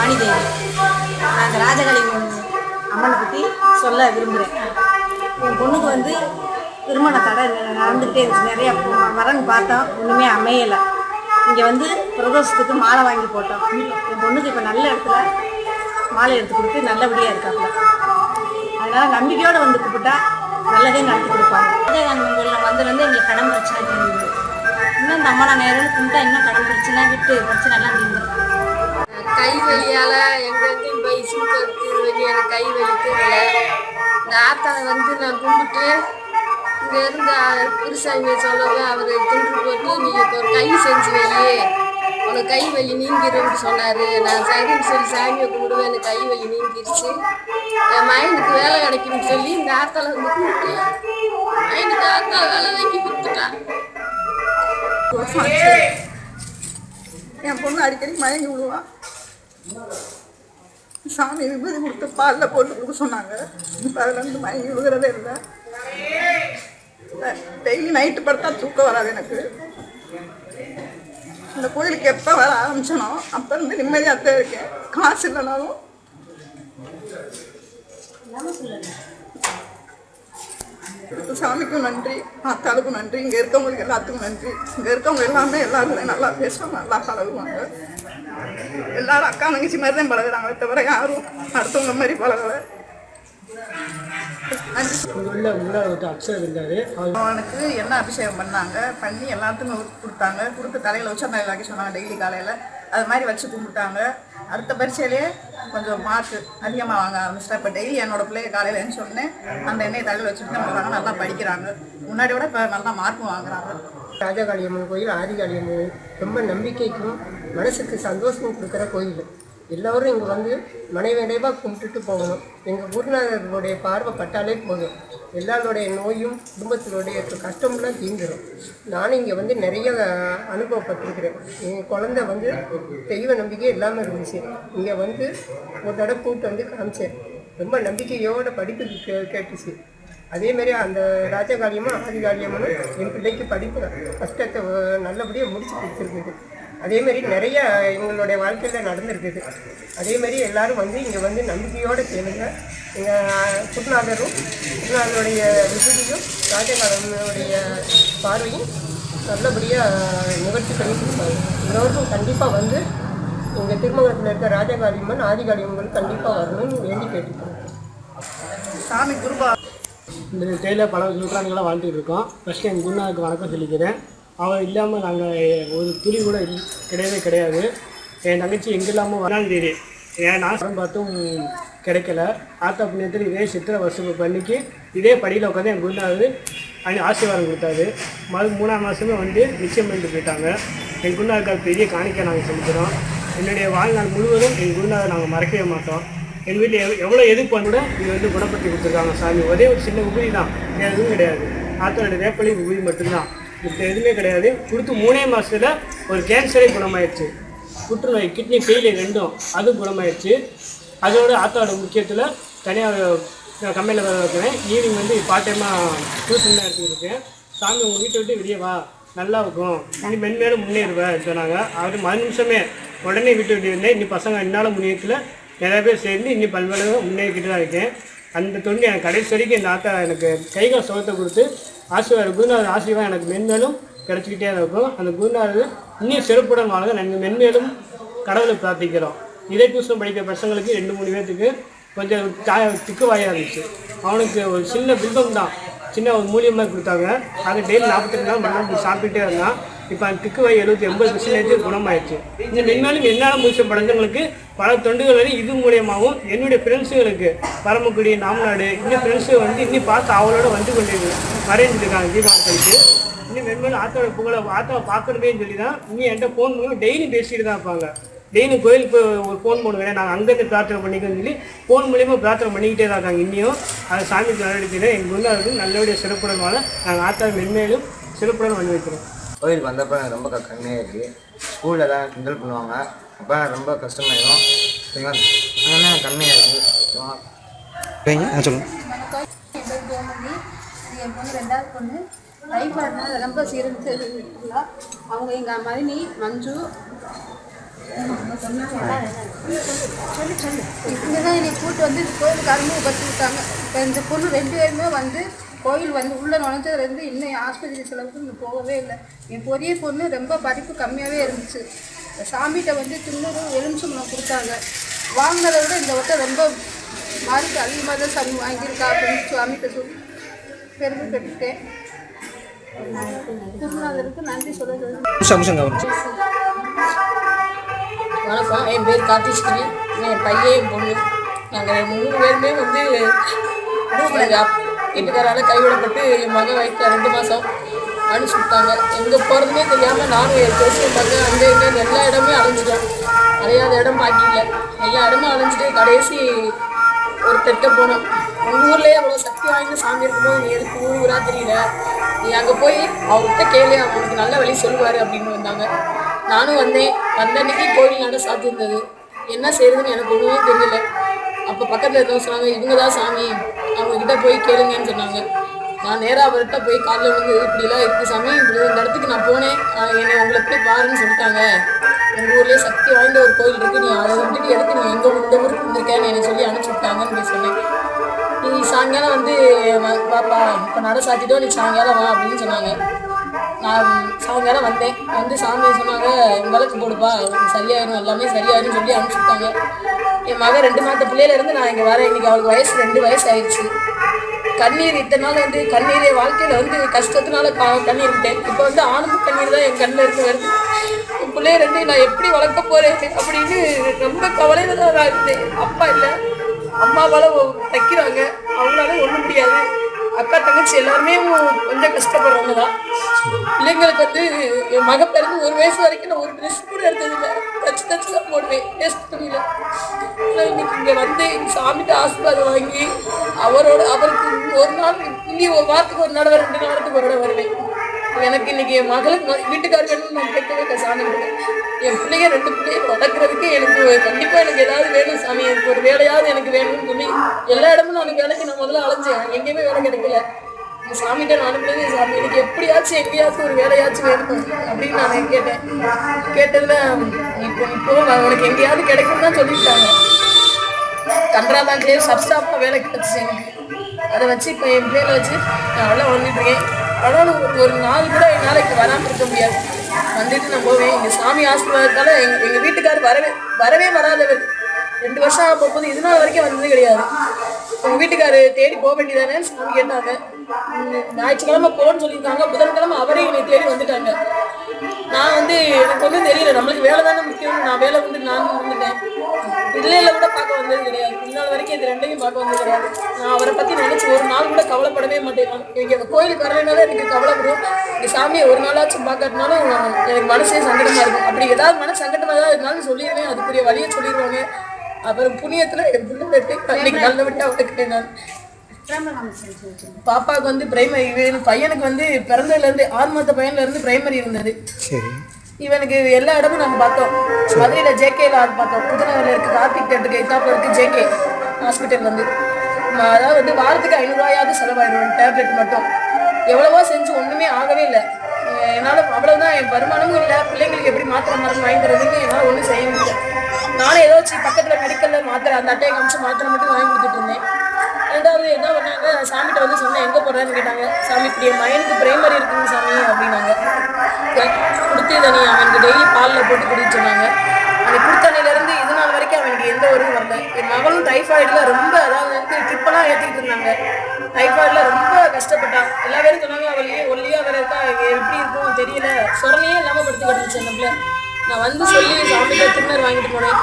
வாணிதேவி நான் இந்த ராஜகாளி அம்மனை பற்றி சொல்ல விரும்புகிறேன் என் பொண்ணுக்கு வந்து திருமண தடை நடந்துகிட்டே இருந்துச்சு. நிறைய வரன் பார்த்தோம் ஒன்றுமே அமையலை. இங்கே வந்து பிரதோஷத்துக்கு மாலை வாங்கி போட்டோம். என் பொண்ணுக்கு இப்போ நல்ல இடத்துல மாலை எடுத்து கொடுத்து நல்லபடியாக இருக்காப்புல. அதனால் நம்பிக்கையோடு வந்து கூப்பிட்டா நல்லதே நடத்தி கொடுப்பாங்க. விஜயகாந்த் கோயிலில் வந்ததுலேருந்து எங்களுக்கு கடன் பிரச்சனை தீர்ந்தது. இன்னும் இந்த அம்மா நான் நேரம் கும்பிட்டா இன்னும் கடன் பிரச்சனை விட்டு பிரச்சனை எல்லாம் தீர்ந்துடும் கை வலியால் எங்கெங்கேயும் போய் சுருக்கிறது வெளியே எனக்கு கை வலிக்கிறதில்ல இந்த ஆத்தாவை வந்து நான் கும்பிட்டு இங்கே இருந்து குருசாமி சொல்லவே அவர் துண்டு போட்டு நீ இப்போ ஒரு கை செஞ்சு வை உனக்கு கை வலி நீங்கிருன்னு சொன்னார். நான் சரின்னு சொல்லி சாமியை கும்பிடுவேன். எனக்கு கை வலி நீங்கிருச்சு. என் மைனுக்கு வேலை கிடைக்கும்னு சொல்லி இந்த ஆத்தால வந்து கும்பிட்டு மைனுக்கு ஆத்தா வேலை வாங்கி கொடுத்துட்டான் என் பொண்ணு அடிக்கடி மயங்கி விடுவான் சாமி விபதி கொடுத்து பாலில் போட்டு கொடுக்க சொன்னாங்க. இப்போ அதுலேருந்து மயங்கி விழுகிறதே இல்லை. டெய்லி நைட்டு படுத்தா தூக்கம் வராது எனக்கு. இந்த கோயிலுக்கு எப்போ வர ஆரம்பிச்சனோ அப்போ இருந்து நிம்மதியாக தான் இருக்கேன். காசு இல்லைனாலும். சாமிக்கும் நன்றி ஆத்தாளுக்கும் நன்றி இங்கே இருக்கவங்களுக்கு எல்லாத்துக்கும் நன்றி. இங்கே இருக்கவங்க எல்லாமே எல்லாரும் நல்லா பேசுவாங்க நல்லா பழகுவாங்க. எல்லாரும் அக்கா தங்கச்சி மாதிரி தான் பழகுறாங்களே தவிர யாரும் அடுத்தவங்க மாதிரி பழகலை. அவனுக்கு என்ன அபிஷேகம் பண்ணாங்க பண்ணி எல்லாத்துக்கும் கொடுத்தாங்க. கொடுத்து தலையில் வச்சு அந்த சொன்னாங்க டெய்லி காலையில். அது மாதிரி வச்சு கும்பிட்டாங்க. அடுத்த பரீட்சையிலேயே கொஞ்சம் மார்க் அதிகமாக வாங்க ஆரம்பிச்சிட்டா. இப்போ டெய்லி என்னோட பிள்ளைய காலையில் சொன்னேன் அந்த எண்ணெயை தலையில் வச்சுட்டு வராங்க நல்லா படிக்கிறாங்க. முன்னாடி விட இப்போ நல்லா மார்க்கும் வாங்குறாங்க. ராஜகாளியம்மன் கோயில் ஆதிகாளியம்மன் ரொம்ப நம்பிக்கைக்கும் மனசுக்கு சந்தோஷமும் கொடுக்குற கோயில். எல்லோரும் இங்கே வந்து மனைவிடைவாக கும்பிட்டுட்டு போகணும். எங்கள் குருநாதர்களுடைய பார்வை பட்டாலே போதும். எல்லாருடைய நோயும் குடும்பத்தினுடைய கஷ்டம்லாம் தீந்துடும் நானும் இங்கே வந்து நிறைய அனுபவப்பட்டிருக்கிறேன். என் குழந்தை வந்து தெய்வ நம்பிக்கை இல்லாமல் இருந்துச்சு. இங்கே வந்து ஒரு தடவை கூப்பிட்டு வந்து காமிச்சேன். ரொம்ப நம்பிக்கையோட படிப்பு கே கேட்டுச்சு. அதேமாரி அந்த ராஜகாலியமும் ஆதிகாளியம்மனும் என் பிள்ளைக்கு படிப்பு கஷ்டத்தை நல்லபடியாக முடிச்சு கொடுத்துருக்குது. அதே மாதிரி நிறைய எங்களுடைய வாழ்க்கையில் நடந்திருக்குது. அதே மாதிரி எல்லாரும் வந்து இங்கே வந்து நம்பிக்கையோடு கேளுங்க எங்கள் குருநாதரும் குருநாதருடைய விபூதியும் ராஜகாலனுடைய பார்வையும் நல்லபடியாக நிவர்த்தி பண்ணி கொடுப்பாங்க எல்லோருக்கும் கண்டிப்பாக வந்து எங்கள் திருமங்கலத்தில் இருக்க ராஜகாளியம்மன் ஆதிகாளியம்மன் கண்டிப்பாக வரணும்னு வேண்டி கேட்டுக்கிறோம். சாமி குருபா. இந்த தேயில பல நூற்றாண்டுகளாக வாழ்ந்துட்டு இருக்கோம். ஃபஸ்ட்டு என் குருநாவுக்கு வணக்கம் சொல்லிக்கிறேன். அவன் இல்லாமல் நாங்கள் ஒரு துளி கூட இல்- கிடையவே கிடையாது. என் தங்கச்சி எங்கே இல்லாமல் வரான் தேதி. ஏன் நான் பார்த்தும் கிடைக்கல. ஆத்தா புண்ணியத்தில் இதே சித்திரை வருஷம் பண்ணிக்கு இதே படியில் உட்காந்து என் குருநாதர் அனி ஆசீர்வாதம் கொடுத்தாரு. மறு மூணாம் மாதமே வந்து நிச்சயம் பண்ணிட்டு போயிட்டாங்க. என் குருநாதருக்கு அது பெரிய காணிக்கை நாங்கள் செலுத்துகிறோம் என்னுடைய வாழ்நாள் முழுவதும் என் குருநாதர் நாங்கள் மறக்கவே மாட்டோம். எங்கள் வீட்டில் எவ் எவ்வளோ எது கூட இது வந்து குணப்படுத்தி கொடுத்துருக்காங்க சாமி. ஒரே ஒரு சின்ன உபரி தான். வேறு எதுவும் கிடையாது. ஆத்தோட வேப்பலையும் உபரி மட்டும்தான். இப்போ எதுவுமே கிடையாது. கொடுத்து மூணே மாதத்தில் ஒரு கேன்சரே குணமாயிடுச்சு. புற்றுநோய் கிட்னி ஃபெயிலியர் ரெண்டும் அதுவும் குணமாயிடுச்சு. அதோட ஆத்தாவோட முக்கியத்தில் தனியாக கம்பெனியில் வேலை வைக்கிறேன் ஈவினிங் வந்து பார்ட் டைமாக டியூஷன் எடுத்துருக்கேன் சாமி உங்கள் வீட்டை விட்டு வெளியே வா. நல்லா இருக்கும். நீ மென்மேலும் முன்னேறுவேன் சொன்னாங்க. அவர் மறு நிமிஷமே உடனே விட்டு விட்டு இருந்தேன் இன்னி பசங்க என்னால் முன்னேற்றல நிறையா பேர் சேர்ந்து இன்னும் பல்வேறு முன்னேறிக்கிட்டு தான் இருக்கேன். அந்த தொண்டு எனக்கு கடைசி வரைக்கும் இந்த ஆத்தா எனக்கு கைகால் சுகத்தை கொடுத்து ஆசீர்வாத குருநாதர் ஆசீர்வாதம் எனக்கு மென்மேலும் கிடச்சிக்கிட்டே தான் இருக்கும். அந்த குருநாதர் இன்னும் சிறப்புடன் வாழ்க. நாங்கள் மென்மேலும் கடவுளை பிரார்த்திக்கிறோம். இதே டியூஷன் படிக்கிற பசங்களுக்கு ரெண்டு மூணு பேர்த்துக்கு கொஞ்சம் தாய திக்கு வாயாக இருந்துச்சு. அவனுக்கு ஒரு சின்ன பில்பம் தான். சின்ன ஒரு மூலியமாக கொடுத்தாங்க. அதை டெய்லி நாற்பத்தெட்டு நாள் மண்ணா சாப்பிட்டுட்டே இருந்தான். இப்போ அந்த திக்கு எழுபத்தி எண்பது பர்சன்டேஜ் குணமாயிடுச்சு. இந்த மென்மேலும் என்னால் முடிச்ச படைஞ்சவங்களுக்கு பல தொண்டுகள் வரை இது மூலியமாகவும் என்னுடைய ஃப்ரெண்ட்ஸுகளுக்கு பரமக்குடி நாமநாடு இன்னும் ஃப்ரெண்ட்ஸு வந்து இன்னும் பார்த்து அவளோட வந்து கொண்டு மறைஞ்சிருக்காங்க இருக்காங்க தீபாவளிக்கு இன்னும் மென்மேலும் ஆத்தோட புகழை ஆத்தாவை பார்க்கணுமேன்னு சொல்லி தான் இன்னும் என்கிட்ட ஃபோன் மூலம் டெய்லி பேசிட்டு தான் இருப்பாங்க. டெய்லி கோயிலுக்கு ஒரு ஃபோன் பண்ணுவேன் நாங்கள் அங்கேருந்து பிரார்த்தனை பண்ணிக்கோன்னு சொல்லி ஃபோன் மூலியமாக பிரார்த்தனை பண்ணிக்கிட்டே தான் இருக்காங்க. இன்னியும் அது சாமிக்கு நடவடிக்கையில் எங்கள் வந்து அது நல்லபடியாக சிறப்புடன் வாழ நாங்கள் ஆத்தாவை மென்மேலும் சிறப்புடன் வந்து வைக்கிறோம். கோயிலுக்கு வந்தப்போ எனக்கு ரொம்ப க- கம்மியாக இருக்குது ஸ்கூலில் தான் கிண்டல் பண்ணுவாங்க. அப்போ ரொம்ப கஷ்டமாயிடும் அதனால் கம்மியாக இருக்குது சொல்லுங்கள் என் பொண்ணு ரெண்டாவது பொண்ணு டைஃபாய்டுனால ரொம்ப சீரழிச்சு அவங்க எங்கள் மதினி மஞ்சு இங்கே தான் என்னை கூட்டு வந்து இந்த கோயிலுக்கு அறிமுகப்படுத்தி விட்டாங்க. இந்த பொண்ணு ரெண்டு பேருமே வந்து கோயில் வந்து உள்ளே நுழைஞ்சதுலேருந்து இன்னும் ஆஸ்பத்திரி செலவுக்கு இன்னும் போகவே இல்லை. என் பெரிய பொண்ணு ரொம்ப படிப்பு கம்மியாகவே இருந்துச்சு. சாமிகிட்ட வந்து திண்ணூறு எலுமிச்சம்பழம் கொடுத்தாங்க. வாங்கினதை விட இந்த வட்டம் ரொம்ப மார்க் அதிகமாக தான் சாமி வாங்கியிருக்கா அப்படின்னு சுவாமிகிட்ட சொல்லி பெருமைப்பட்டுட்டேன் குருநாதருக்கு நன்றி சொல்ல வணக்கம் என் பேர் கார்த்திஸ்ரீ. என் பையன் என் பொண்ணு. நாங்கள் மூணு பேருமே வந்து வீட்டுக்காரால கைவிடப்பட்டு என் மகன் வயிற்று ரெண்டு மாதம் அனுப்பிச்சு விட்டாங்க. எங்கே போகிறதுனே தெரியாமல் நானும் என் பேசுவேன் பார்த்தேன் அங்கே இங்கே எல்லா இடமே அலைஞ்சிட்டோம். அலையாத இடம் பாக்கி இல்லை எல்லா இடமும் அலைஞ்சிட்டு கடைசி ஒரு திட்ட போனோம். உங்கள் ஊர்லேயே அவ்வளோ சக்தி வாய்ந்த சாமி இருக்கும்போது நீ எதுக்கு ஊர் ஊராக தெரியல? நீ அங்கே போய் அவர்கிட்ட கேளு அவங்களுக்கு நல்ல வழி சொல்லுவார் அப்படின்னு வந்தாங்க. நானும் வந்தேன். வந்த அன்னைக்கு கோயில் நட சாத்தியிருந்தது என்ன செய்யறதுன்னு எனக்கு ஒன்றுமே தெரியல. அப்போ பக்கத்தில் இருந்தவங்க சொன்னாங்க இவங்க தான் சாமி. அவங்கக்கிட்ட போய் கேளுங்கன்னு சொன்னாங்க. நான் நேராக அவர்கிட்ட போய் காலில் வந்து இப்படிலாம் இருக்குது சாமி இப்படி இந்த இடத்துக்கு நான் போனேன். என்னை உங்களை போய் பாருன்னு சொல்லிட்டாங்க. எங்கள் ஊர்லேயே சக்தி வாய்ந்த ஒரு கோயில் இருக்குது நீ அதை வந்துட்டு எடுத்து நீ எங்கே இந்த ஊருக்கு வந்திருக்கேன்னு என்னை சொல்லி அனுப்பிச்சு விட்டாங்கன்னு போய் சொன்னேன். நீ சாயங்காலம் வந்து பாப்பா வாப்பா இப்போ நட சாத்திட்டோ நீ சாயங்காலம் வா அப்படின்னு சொன்னாங்க. நான் சாயங்காலம் வந்தேன். வந்து சாமி சொன்னாங்க விளக்கு போடுப்பா சரியாயிரும் எல்லாமே சரியாயிரும் சொல்லி அனுப்பிச்சுட்டாங்க. என் மகன் ரெண்டு மாத பிள்ளையில இருந்து நான் இங்கே வரேன். இன்னைக்கு அவளுக்கு வயசு ரெண்டு வயசு ஆயிடுச்சு கண்ணீர் இத்தனை நாள் வந்து கண்ணீர் என் வாழ்க்கையில் வந்து கஷ்டத்தினால க- கண்ணீர் விட்டேன். இப்போ வந்து ஆனந்த கண்ணீர் தான் என் கண்ணில் இருந்து வருது. என் பிள்ளைய ரெண்டு நான் எப்படி வளர்க்க போறேன் அப்படின்னு ரொம்ப கவலையில தான் நான் இருந்தேன். அப்பா இல்லை அம்மாவால தைக்கிறாங்க. அவங்களால ஒன்றும் முடியாது. அக்கா தங்கச்சி எல்லாருமே கொஞ்சம் கஷ்டப்படுறவங்க தான். பிள்ளைங்களுக்கு வந்து என் மக பிறந்து ஒரு வயசு வரைக்கும் நான் ஒரு ட்ரெஸ் கூட எடுத்ததில்லை. தச்சு தச்சு தான் போடுவேன். வேஸ்ட் துணியில ஆனால் இன்னைக்கு இங்கே வந்து எங்கள் சாமிகிட்ட ஆசீர்வாதம் வாங்கி அவரோட அவருக்கு ஒரு நாள் இனி ஒரு வாரத்துக்கு ஒரு நடவை ரெண்டு நாளுக்கு ஒரு தடவை வருவேன். எனக்கு இன்னைக்கு என் மகளுக்கு வீட்டுக்காரர்கள் நான் கேட்கவே சாமி என் பிள்ளைய ரெண்டு பிள்ளைங்க வளர்க்குறதுக்கு எனக்கு கண்டிப்பாக எனக்கு ஏதாவது வேணும் சாமி. எனக்கு ஒரு வேலையாவது எனக்கு வேணும்னு சொல்லி எல்லா இடமும் நான் வேலைக்கு நான் முதல்ல அலைஞ்சேன். எங்கேயுமே வேலை கிடைக்கல. சாமிகிட்ட நான் அனுப்புனது சாமி. எனக்கு எப்படியாச்சும் எங்கேயாச்சும் ஒரு வேலையாச்சும் வேணும் அப்படின்னு நான் கேட்டேன். கேட்டதில் இப்போ இப்போ உனக்கு எங்கேயாவது கிடைக்கும்னு தான் சொல்லிட்டாங்க கன்ரா பேங்க்லேயே சப்ஸ்டாப்பாக வேலை கிடச்சிச்சு எனக்கு. அதை வச்சு இப்போ என் பிள்ளைகளை வச்சு நான் அவ்வளோ வந்துட்டுருக்கேன் ஆனாலும் ஒரு நாள் கூட என்னால் இங்கே வராமல் இருக்க முடியாது. வந்துட்டு நான் போவேன். இந்த சாமி ஆசீர்வாதத்தால் எங்கள் எங்கள் வீட்டுக்கார் வரவே வரவே வராதவர். ரெண்டு வருஷம் ஆக போகும்போது இது நாள் வரைக்கும் வந்தது கிடையாது. உங்கள் வீட்டுக்காரு தேடி போக வேண்டியதானே சாமி கேட்டாங்க. ஞாயிற்றுக்கிழமை போன்னு சொல்லியிருக்காங்க. புதன்கிழமை அவரே என்னை தேடி வந்துட்டாங்க. நான் வந்து எனக்கு ஒன்றும் தெரியல. நம்மளுக்கு வேலை தானே முக்கியம். நான் வேலை வந்து நான் வந்துட்டேன் பிள்ளையில கூட பார்க்க வந்தது கிடையாது. முன்னாள் வரைக்கும் இது ரெண்டையும் பார்க்க வந்தது கிடையாது. நான் அவரை பற்றி நினச்சி ஒரு நாள் கூட கவலைப்படவே மாட்டேன். நான். எனக்கு கோயிலுக்கு வரலைனாலும் எனக்கு கவலைப்படும் இந்த சாமியை ஒரு நாளாச்சும் பார்க்கறதுனாலும் எனக்கு மனசே சங்கடமாக இருக்கும். அப்படி ஏதாவது மன சங்கடமாக ஏதாவது இருந்தாலும் சொல்லிடுவேன். அதுக்குரிய வழியை சொல்லிடுவாங்க. அப்புறம் புண்ணியத்தில் என் பிள்ளை வெட்டி விட்டு நல்லபடியாக நான். பாப்பாவுக்கு வந்து பிரைமரி இவன் பையனுக்கு வந்து பிறந்ததுலேருந்து ஆறு மாத பையன்லேருந்து பிரைமரி இருந்தது சரி. இவனுக்கு எல்லா இடமும் நாங்கள் பார்த்தோம். மதுரையில் ஜேகேல அது பார்த்தோம். புதுநகரில் இருக்குது கார்த்திக் தேட்டருக்கு எத்தாப்பில் இருக்குது ஜேகே ஹாஸ்பிட்டல் வந்து. அதாவது வந்து வாரத்துக்கு ஐநூறுரூவாயாவது செலவாயிடும். டேப்லெட் மட்டும். எவ்வளவோ செஞ்சு ஒன்றுமே ஆகவே இல்லை. என்னால் அவ்வளோதான் என் வருமானமும் இல்லை. பிள்ளைங்களுக்கு எப்படி மாத்திரை மருந்து வாங்கி தரதுக்கு என்னால் ஒன்றும் செய்ய முடியல. நானும் ஏதாச்சும் பக்கத்தில் மெடிக்கலில் மாத்திரை அந்த அட்டையை காமிச்சு மாத்திரை மட்டும் வாங்கி கொடுத்துட்டு இருந்தேன். ரெண்டாவது என்ன பண்ணாங்க? சாமிகிட்ட வந்து சொன்னேன் எங்கே போடுறேன்னு கேட்டாங்க. சாமி இப்படி என் மயனுக்கு பிரைமரி இருக்குங்க சாமி அப்படின்னாங்க. கொடுத்து இதை நீ அவனுக்கு டெய்லி பாலில் போட்டு குடிக்க சொன்னாங்க. அந்த கொடுத்தனையிலேருந்து இது நாள் வரைக்கும் அவனுக்கு எந்த ஒரு வரல என் மகளும் டைஃபாய்டில் ரொம்ப அதாவது வந்து ட்ரிப்பெல்லாம் ஏற்றிட்டு இருந்தாங்க. டைஃபாய்டில் ரொம்ப கஷ்டப்பட்டான் எல்லா பேரும் சொன்னாங்க அவளையே ஒல்லியாக வேறு இருக்கா? எப்படி இருக்கும்? தெரியல. சொரணையே இல்லாமல் படுத்து கிடந்துச்சு அந்த பிள்ளை. நான் வந்து சொல்லி சாமிகிட்ட திருநர் வாங்கிட்டு போனேன்?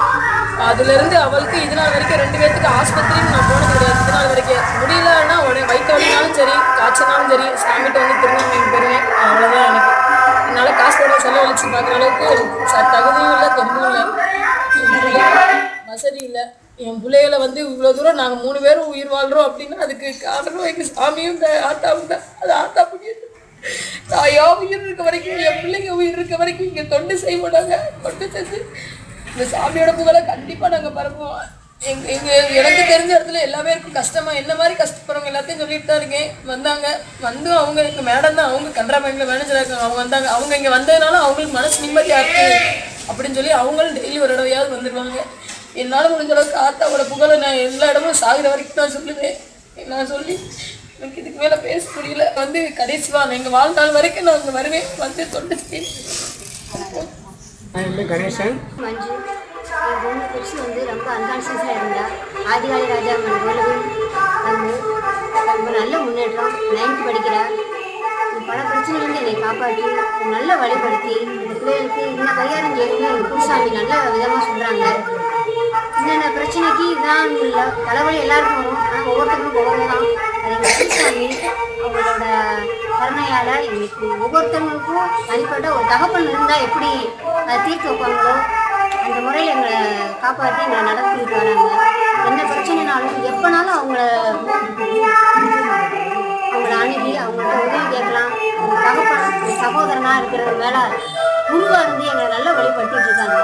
அதுலேருந்து அவளுக்கு இது நாள் வரைக்கும் ரெண்டு பேர்த்துக்கு ஆஸ்பத்திரின்னு நான் போனது கிடையாது. இது நாள் வரைக்கும் முடியலன்னா உடனே வயிற்று வலினாலும் சரி காய்ச்சனாலும் சரி சாமிகிட்ட வந்து திருநர் வாங்கி போயிருவேன். அவ்வளோதான் எனக்கு. என்னால் காசு போட செலவழிச்சு பார்க்குற அளவுக்கு ச- தகுதியும் இல்லை தெம்பும் இல்லை. வசதி இல்லை. என் பிள்ளைகளை வந்து இவ்வளோ தூரம் நாங்கள் மூணு பேரும் உயிர் வாழ்கிறோம் அப்படின்னா அதுக்கு காரணம் எங்கள் சாமியும் இந்த ஆத்தாவும் தான். அது ஆத்தா புண்ணியம் தாயா உயிர் இருக்க வரைக்கும் என் பிள்ளைங்க உயிர் இருக்க வரைக்கும் இங்கே தொண்டு செய்ய மாட்டாங்க தொண்டு செஞ்சு இந்த சாமியோட புகழை கண்டிப்பாக நாங்கள் பரப்புவோம். எங்க எங்க எனக்கு தெரிஞ்ச இடத்துல எல்லாமே இருக்கும். கஷ்டமா என்ன மாதிரி கஷ்டப்படுறவங்க எல்லாத்தையும் சொல்லிட்டு தான் இருக்கேன். வந்தாங்க. வந்து அவங்க எங்க மேடம் தான். அவங்க கனரா பேங்க்ல மேனேஜர் இருக்காங்க. அவங்க வந்தாங்க. அவங்க இங்க வந்ததுனால அவங்களுக்கு மனசு நிம்மதியா இருக்கு. அப்படின்னு சொல்லி அவங்களும் டெய்லி ஒரு இடவையாவது வந்துடுவாங்க என்னால் முடிஞ்ச அளவுக்கு ஆத்தாவோட புகழை நான் எல்லா இடமும் சாகிற வரைக்கும் நான் சொல்லுவேன். நான் சொல்லி எனக்கு இதுக்கு மேலே பேச முடியல. வந்து கடைசி வாழ் எங்கள் வாழ்நாள் வரைக்கும் நான் அங்கே வருவேன் வந்து தொண்டு செய்வேன் கணேசன்? மஞ்சு என் பொண்ணு கிருஷி வந்து ரொம்ப அன்கான்சியஸாக இருந்தா. ஆதிகாலி ராஜா கோயிலும் வந்து ரொம்ப நல்ல முன்னேற்றம் நைன்த் படிக்கிறா. பல பிரச்சனையிலேருந்து என்னை காப்பாற்றி நல்ல வழிபடுத்தி இந்த பிள்ளைகளுக்கு இந்த பரிகாரம் செய்யணும்னு எங்கள் குருசாமி நல்ல விதமாக சொல்கிறாங்க என்னென்ன பிரச்சனைக்கு இதுதான் இல்லை தலைவலி எல்லாருக்கும் வரும். ஆனால் ஒவ்வொருத்தருக்கும் ஒவ்வொரு தான். எங்கள் அவங்களோட கருணையால் எங்களுக்கு ஒவ்வொருத்தவங்களுக்கும் தனிப்பட்ட ஒரு தகப்பன் இருந்தால் எப்படி தீர்த்து வைப்பாங்களோ அந்த முறையில் எங்களை காப்பாற்றி எங்களை நடத்திட்டு வராங்க என்ன பிரச்சனைனாலும் எப்போனாலும் அவங்கள அவங்கள அணுகி அவங்கள்ட்ட உதவி கேட்கலாம். தகப்பன் சகோதரனாக இருக்கிறது மேலே குருவாக இருந்து எங்களை நல்லா வழிபட்டு இருக்காங்க.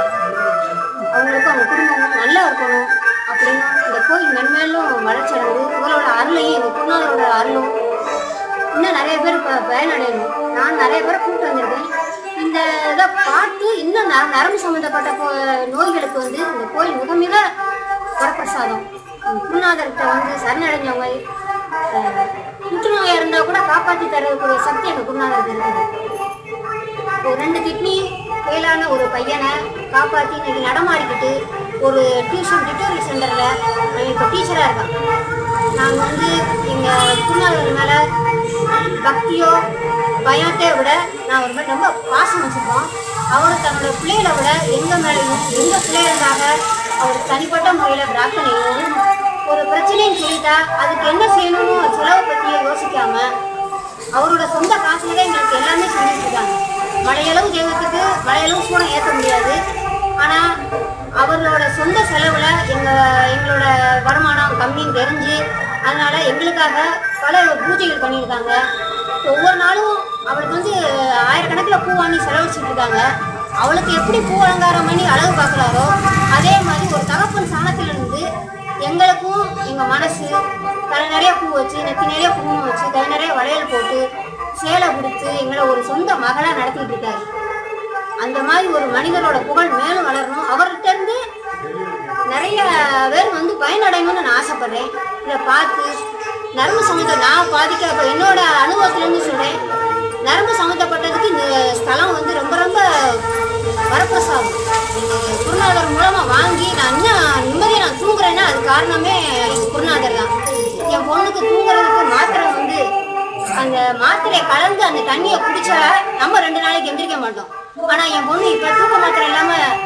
அவங்களுக்கு அவங்க குடும்பமும் நல்லா இருக்கணும் அப்படின்னு கோயில் மென்மேலும் வளர்ச்சி அடைந்து புகழோட அருளையும் எங்கள் குருநாதரோட அருளும். இன்னும் நிறைய பேர் இப்போ பயனடையணும். நான் நிறைய பேரை கூப்பிட்டு வந்திருக்கேன். இந்த இதை பார்த்து இன்னும் ந நரம்பு சம்மந்தப்பட்ட கோ- நோய்களுக்கு வந்து இந்த கோயில் மிக மிக வரப்பிரசாதம் குருநாதர்கிட்ட வந்து சரணடைஞ்சவங்க புற்றுநோயாக இருந்தால் கூட காப்பாற்றி தரக்கூடிய சக்தி எங்கள் குருநாதருக்கு இருக்குது. ஒரு ரெண்டு கிட்னி ஃபெயிலான ஒரு பையனை காப்பாற்றி இன்னைக்கு நடமாடிக்கிட்டு ஒரு டியூஷன் டியூட்டோரியல் சென்டரில் இப்போ டீச்சராக இருக்கான் நாங்கள் வந்து எங்கள் குருநாதர் மேலே பக்தியோ பயத்தை விட நான் ஒரு மாதிரி ரொம்ப பாசம் வச்சுருக்கோம். அவர் தன்னோட பிள்ளைகளை விட எங்கள் மேலேயும் எங்கள் பிள்ளைகளுக்காக அவர் தனிப்பட்ட முறையில் பிரார்த்தனையும் ஒரு பிரச்சனைன்னு சொல்லிட்டா அதுக்கு என்ன செய்யணும்னு செலவை பற்றியோ யோசிக்காமல் அவரோட சொந்த காசுல தான் எங்களுக்கு எல்லாமே செஞ்சுட்டு இருக்காங்க. மழையளவு தெய்வத்துக்கு மழையளவு கூட ஏற்ற முடியாது. ஆனால் அவர்களோட சொந்த செலவில் எங்கள் எங்களோட வருமானம் கம்மின்னு தெரிஞ்சு அதனால் எங்களுக்காக பல பூஜைகள் பண்ணியிருக்காங்க. ஒவ்வொரு நாளும் அவளுக்கு வந்து ஆயிரக்கணக்கில் பூ வாங்கி செலவழிச்சிட்டு இருக்காங்க. அவளுக்கு எப்படி பூ அலங்காரம் பண்ணி அழகு பார்க்குறாரோ அதே மாதிரி ஒரு தகப்பன் சாணத்திலிருந்து எங்களுக்கும் எங்கள் மனசு தலை நிறைய பூ வச்சு நெத்தி நிறைய பூவும் வச்சு கை நிறைய வளையல் போட்டு சேலை கொடுத்து எங்களை ஒரு சொந்த மகளாக நடத்திக்கிட்டு இருக்காரு. அந்த மாதிரி ஒரு மனிதரோட புகழ் மேலும் வளரணும். அவர்கிட்ட இருந்து நிறைய பேர் வந்து பயனடையணும்னு நான் ஆசைப்படுறேன். இதை பார்த்து நரம்பு சம்மந்தம் நான் பாதிக்க இப்போ என்னோட அனுபவத்துலேருந்து சொல்கிறேன் நரம்பு சம்மந்தப்பட்டதுக்கு இந்த ஸ்தலம் வந்து ரொம்ப ரொம்ப வரப்பிரசாதம். குருநாதர் மூலமாக வாங்கி நான் இன்னும் நிம்மதியாக நான் தூங்குறேன்னா அது காரணமே எங்கள் குருநாதர் தான். என் பொண்ணுக்கு தூங்குறதுக்கு மாத்திரை வந்து அந்த மாத்திரையை கலந்து அந்த தண்ணியை குடிச்சா நம்ம ரெண்டு நாளைக்கு எந்திரிக்க மாட்டோம். ஆனா என் பொண்ணு இப்போ தூக்க மாத்திரம் இல்லாமல்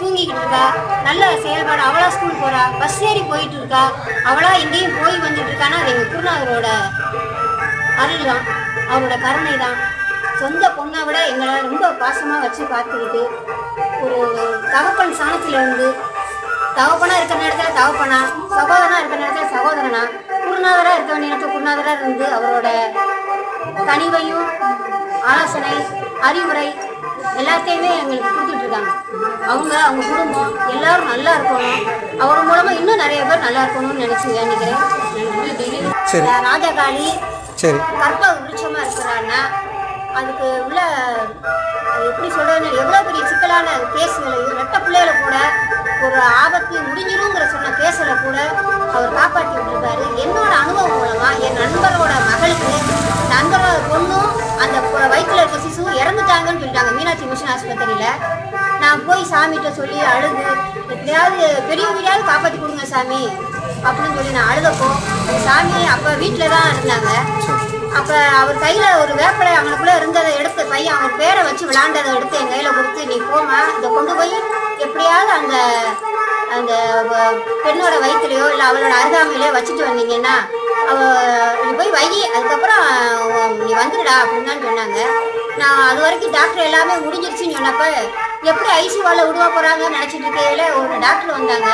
தூங்கிக்கிட்டு இருக்கா. நல்ல செயல்பாடு. அவளா ஸ்கூல் போறா. பஸ் ஏறி போயிட்டு இருக்கா. அவளா எங்கேயும் போய் வந்துட்டு இருக்கானா? அது எங்கள் குருநாதரோட அருள் தான் அவரோட கருணை தான் சொந்த பொண்ணை விட எங்களை ரொம்ப பாசமாக வச்சு பார்த்துக்கிட்டு ஒரு தகப்பன் சாணத்தில் இருந்து தகப்பனா இருக்கிற நேரத்தில் தகப்பனா சகோதரனா இருக்கிற நேரத்தில் சகோதரனா குருநாதராக இருக்க வேண்டிய நேரத்தில் குருநாதராக இருந்து அவரோட கனிவையும் ஆலோசனை அறிவுரை எல்லாத்தையுமே எங்களுக்கு கொடுத்துட்டு இருக்காங்க அவங்க அவங்க குடும்பம் எல்லாரும் நல்லா இருக்கணும். அவர் மூலமா இன்னும் நிறைய பேர் நல்லா இருக்கணும்னு நினைச்சு வேண்டிக்கிறேன். சரி. ராஜகாளி சரி. கற்ப விருட்சமா இருக்கிறான்னா அதுக்கு உள்ள எப்படி சொல்றதுன்னு எவ்வளோ பெரிய சிக்கலான கேஸுகளையும் ரெட்ட பிள்ளைகளை கூட ஒரு ஆபத்து முடிஞ்சிருங்கிற சொன்ன கேஸில் கூட அவர் காப்பாற்றி விட்டுருக்காரு. என்னோட அனுபவம் மூலமா என் நண்பரோட மகளுக்கு நண்பரோட பொண்ணும் அந்த வயிற்றில் இருக்க சிசுவும் இறந்துட்டாங்கன்னு சொல்லிட்டாங்க. மீனாட்சி மிஷன் ஆஸ்பத்திரியில். நான் போய் சாமிகிட்ட சொல்லி அழுது எப்படியாவது பெரிய வீடாவது காப்பாற்றி கொடுங்க சாமி அப்படின்னு சொல்லி நான் அழுதப்போ சாமி அப்போ வீட்டில் தான் இருந்தாங்க. அப்போ அவர் கையில் ஒரு வேப்பிலை அவனுக்குள்ளே இருந்ததை எடுத்து பையன் அவர் பேரை வச்சு விளாண்டதை எடுத்து என் கையில் கொடுத்து நீ போமா இதை கொண்டு போய் எப்படியாவது அந்த அந்த பெண்ணோட வயிற்றுலையோ இல்லை அவளோட அருகாமையிலையோ வச்சுட்டு வந்தீங்கன்னா அவ நீ போய் வை அதுக்கப்புறம் நீ வந்துடுடா அப்படின்னு தான் சொன்னாங்க. நான் அது வரைக்கும் டாக்டர் எல்லாமே முடிஞ்சிருச்சுன்னு சொன்னப்ப எப்படி ஐசியூவில் விடுவா போகிறாங்கன்னு நினச்சிட்டு இருக்கையில ஒரு டாக்டர் வந்தாங்க.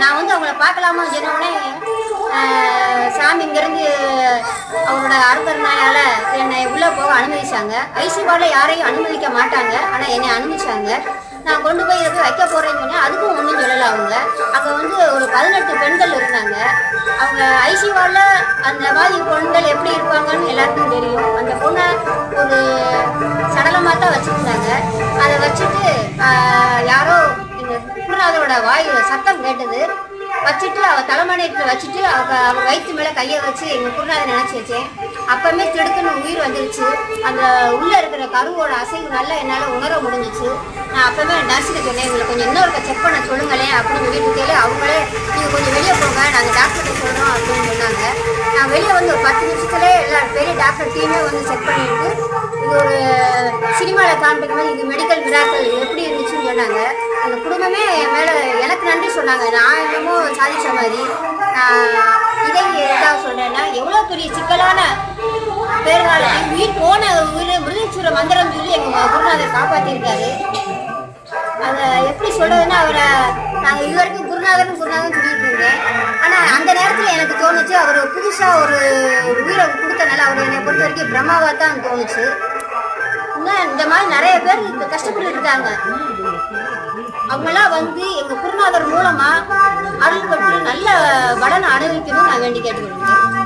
நான் வந்து அவங்கள பார்க்கலாமா? சொன்னோடனே அவரோட அருகருணையால் என்னை உள்ளே போக அனுமதிச்சாங்க. ஐசியூவில் யாரையும் அனுமதிக்க மாட்டாங்க. ஆனால் என்னை அனுமதிச்சாங்க. நான் கொண்டு போய் இதை வைக்க போகிறேன்னு சொன்னேன். அதுக்கும் ஒன்றும் சொல்லலை அவங்க. அங்கே வந்து ஒரு பதினெட்டு பெண்கள் இருந்தாங்க. அவங்க ஐசியூவில் அந்த மாதிரி பெண்கள் எப்படி இருப்பாங்கன்னு எல்லாருக்கும் தெரியும். அந்த பொண்ணை ஒரு சடலமாக தான் வச்சுருந்தாங்க. அதை வச்சுட்டு யாரோ எங்கள் குருநாதரோட வாயில் சத்தம் கேட்டது. வச்சுட்டு அவள் தலைமணியத்தில் வச்சுட்டு அவள் அவள் வயிற்று மேலே கையை வச்சு எங்கள் குருநாதர் நினச்சி வச்சேன் அப்பவுமே திடுக்குன்னு உயிர் வந்துருச்சு. அந்த உள்ளே இருக்கிற கருவோட அசைவு நல்லா என்னால் உணர முடிஞ்சிச்சு. நான் அப்போவே நர்ஸுக்கு சொன்னேன் எங்களை கொஞ்சம் இன்னொருக்க செக் பண்ண சொல்லுங்களேன் அப்படின்னு சொல்லிட்டு அவங்களே நீங்கள் கொஞ்சம் வெளியே போங்க நாங்கள் டாக்டர்கிட்ட சொல்கிறோம் அப்படின்னு சொன்னாங்க. நான் வெளியே வந்து ஒரு பத்து நிமிஷத்துலேயே எல்லா பெரிய டாக்டர் டீமே வந்து செக் பண்ணிட்டு இது ஒரு சினிமாவில் காண்பிக்கும் போது இது மெடிக்கல் விழாக்கள் எப்படி இருந்துச்சுன்னு சொன்னாங்க. அந்த குடும்பமே என் மேலே எனக்கு நன்றி சொன்னாங்க. நான் என்னமோ சாதித்த மாதிரி. நான் இதை எதுக்காக சொல்கிறேன்னா எவ்வளோ பெரிய சிக்கலான பேர்காலத்தில் உயிர் போன உயிர் மிருகச்சூர மந்திரம் சொல்லி எங்கள் குருநாதர் காப்பாற்றிருக்காரு அதை எப்படி சொல்றதுன்னா அவரை நாங்கள் இது வரைக்கும் குருநாதர்னு குருநாதரும் சொல்லிட்டு இருந்தேன். ஆனால் அந்த நேரத்தில் எனக்கு தோணுச்சு அவர் புதுசாக ஒரு உயிரை கொடுத்தனால அவர் என்னை பொறுத்த வரைக்கும் பிரம்மாவாக தான் தோணுச்சு. இன்னும் இந்த மாதிரி நிறைய பேர் இப்போ கஷ்டப்பட்டு இருக்காங்க. அவங்கெல்லாம் வந்து எங்கள் குருநாதர் மூலமாக அருள் பற்றி நல்ல பலனை அனுபவிக்கணும்னு நான் வேண்டி கேட்டுக்கொள்கிறேன்.